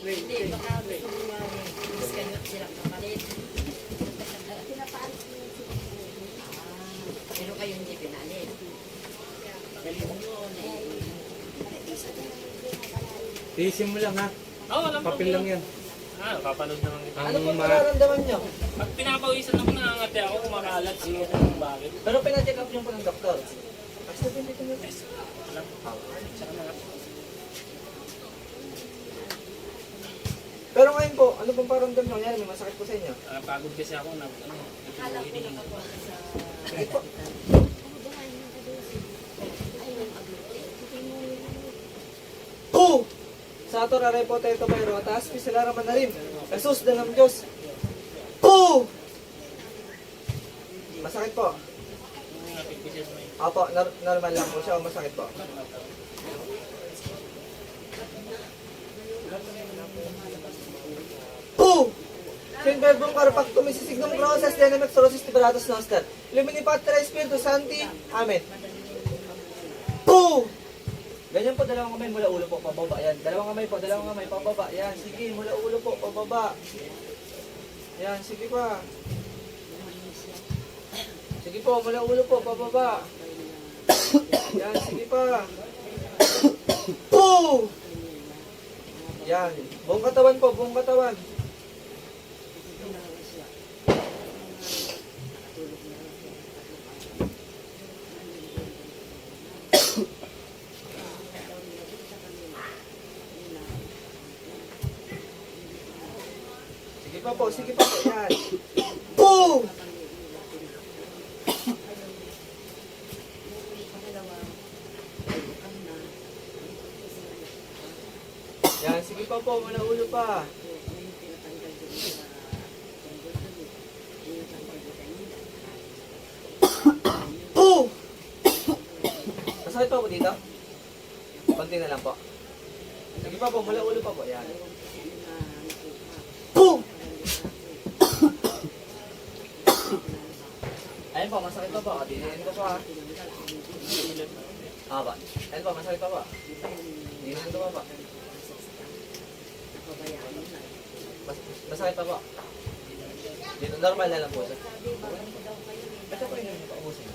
Hindi, baka mo mas kayo sila kapalit. Ko pero kayo hindi pinalit. Yun eh. Tiisin mo lang ha. Oo, walang Papel lang yan. Ah, papanood naman kita. Ano pong ma- nararamdaman nyo? Pag pinapawisan ako, nangangati ako, kumakalat siguro kung bakit. Pero pinacheck up nyo po ng doktor. Pero ngayon po, ano pong paramdam nyo? Yan, may masakit po sa inyo. Nakapagod kasi ako na, ano, hininga. Sige po. Po! Sa ato raray po tayo may rotas, pisalara manalim. Jesus, danam Diyos. Po! Masakit po. Ko sa may Apo, nor- normal lang po siya masakit. Po! Sin verbum carpactum isisignum process dynamic sorosis tiberatus noster. Lumini Patra Espiritu Santi. Amen. Po! Ganyan po, dalawang kamay mula ulo po, pababa. Yan, dalawang kamay po, dalawang kamay, pababa. Yan, sige, mula ulo po, pababa. Yan, sige pa. Sige po, mula ulo po, pababa. Yan, sige pa. Po! Yan, buong katawan po, buong katawan. Sige pa po, sige po. Yan. Po! Yan, sige pa po, mula ulo pa. Po! Masakit pa po dito? Konti na lang po. Sige pa po, mula ulo pa po. Yan. Ayun po, masakit pa po. Dinin ko pa. Ah ba? Ayun po, masakit pa po. Dinin ko pa po. Mas, masakit pa po. Dito, normal na lang po. Ito po yung paubusin.